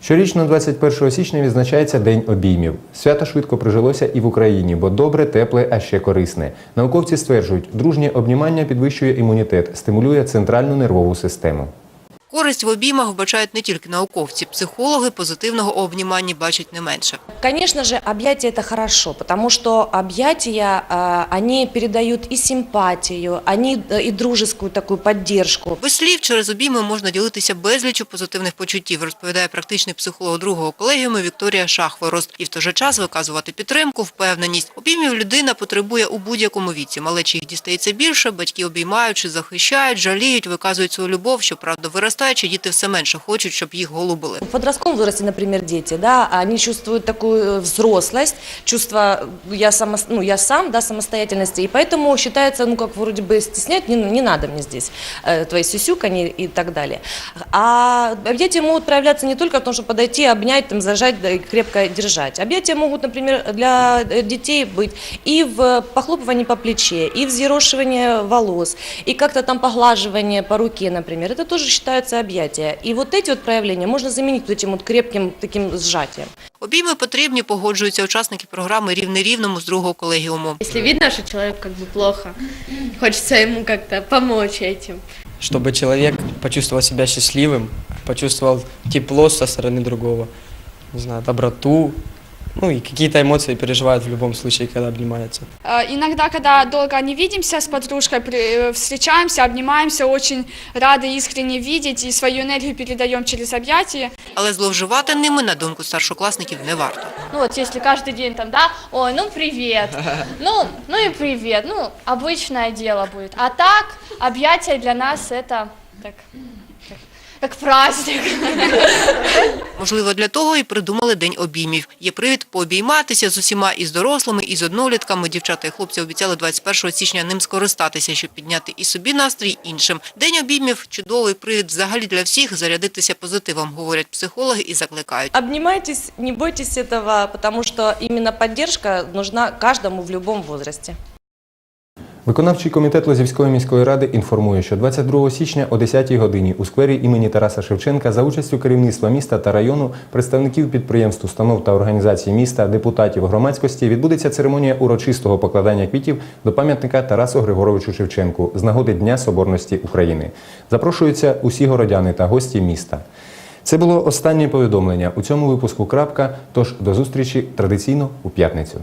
Щорічно 21 січня відзначається День обіймів. Свято швидко прижилося і в Україні, бо добре, тепле, а ще корисне. Науковці стверджують, дружнє обнімання підвищує імунітет, стимулює центральну нервову систему. Користь в обіймах вбачають не тільки науковці. Психологи позитивного у обніманні бачать не менше. Конечно же, объятия это хорошо, потому что объятия, э, они передают и симпатию, они э, и дружескую такую поддержку. Без слів через обійми можна ділитися безлічю позитивних почуттів, розповідає практичний психолог другого колегіуму Вікторія Шахворост. І в той же час виказувати підтримку, впевненість. Обіймів людина потребує у будь-якому віці. Малечі їх дістається більше, батьки обіймаючи, захищають, жаліють, виказують свою любов, щоправда, виростаючи, діти все менше хочуть, щоб їх голубили. В подростковом возрасте, например, дети, да, они чувствуют такую э, взрослость, чувство я, само, ну, я сам, да, самостоятельности, и поэтому считается, ну, как вроде бы стеснять, не, не надо мне здесь э, твои сюсюканье и так далее. А объятия могут проявляться не только в том, чтобы подойти, обнять, там, зажать да, крепко держать. Объятия могут, например, для э, детей быть и в похлопывании по плече, и взъерошивании волос, и как-то там поглаживание по руке, например. Это тоже считаются объятия. И вот эти вот проявления можно заменить вот этим вот крепким таким сжатием. Обійми потрібні, погоджуються учасники програми «Рівне рівному» з другого колегіуму. Если видно, что человеку как бы плохо, хочется ему как-то помочь этим. чтобы человек почувствовал себя счастливым, почувствовал тепло со стороны другого, не знаю, доброту, ну и какие-то эмоции переживает в любом случае, когда обнимается. Э, Иногда, когда долго не видимся с подружкой, при- э, встречаемся, обнимаемся, очень рады искренне видеть и свою энергию передаем через объятия. Але зловживати ними, на думку старшокласників, не варто. Ну вот если каждый день там, да, ой, ну привет, ну, ну и привет, ну обычное дело будет. А так объятия для нас это так, как праздник. Можливо, для того і придумали День обіймів. Є привід пообійматися з усіма і з дорослими, і з однолітками. Дівчата і хлопці обіцяли 21 січня ним скористатися, щоб підняти і собі настрій, іншим. День обіймів – чудовий привід взагалі для всіх зарядитися позитивом, говорять психологи і закликають. Обнимайтесь, не бойтесь этого, потому что именно поддержка нужна каждому в любом возрасте. Виконавчий комітет Лозівської міської ради інформує, що 22 січня о 10 годині у сквері імені Тараса Шевченка за участю керівництва міста та району, представників підприємств, установ та організацій міста, депутатів громадськості відбудеться церемонія урочистого покладання квітів до пам'ятника Тарасу Григоровичу Шевченку з нагоди Дня Соборності України. Запрошуються усі городяни та гості міста. Це було останнє повідомлення у цьому випуску. Крапка. Тож до зустрічі традиційно у п'ятницю.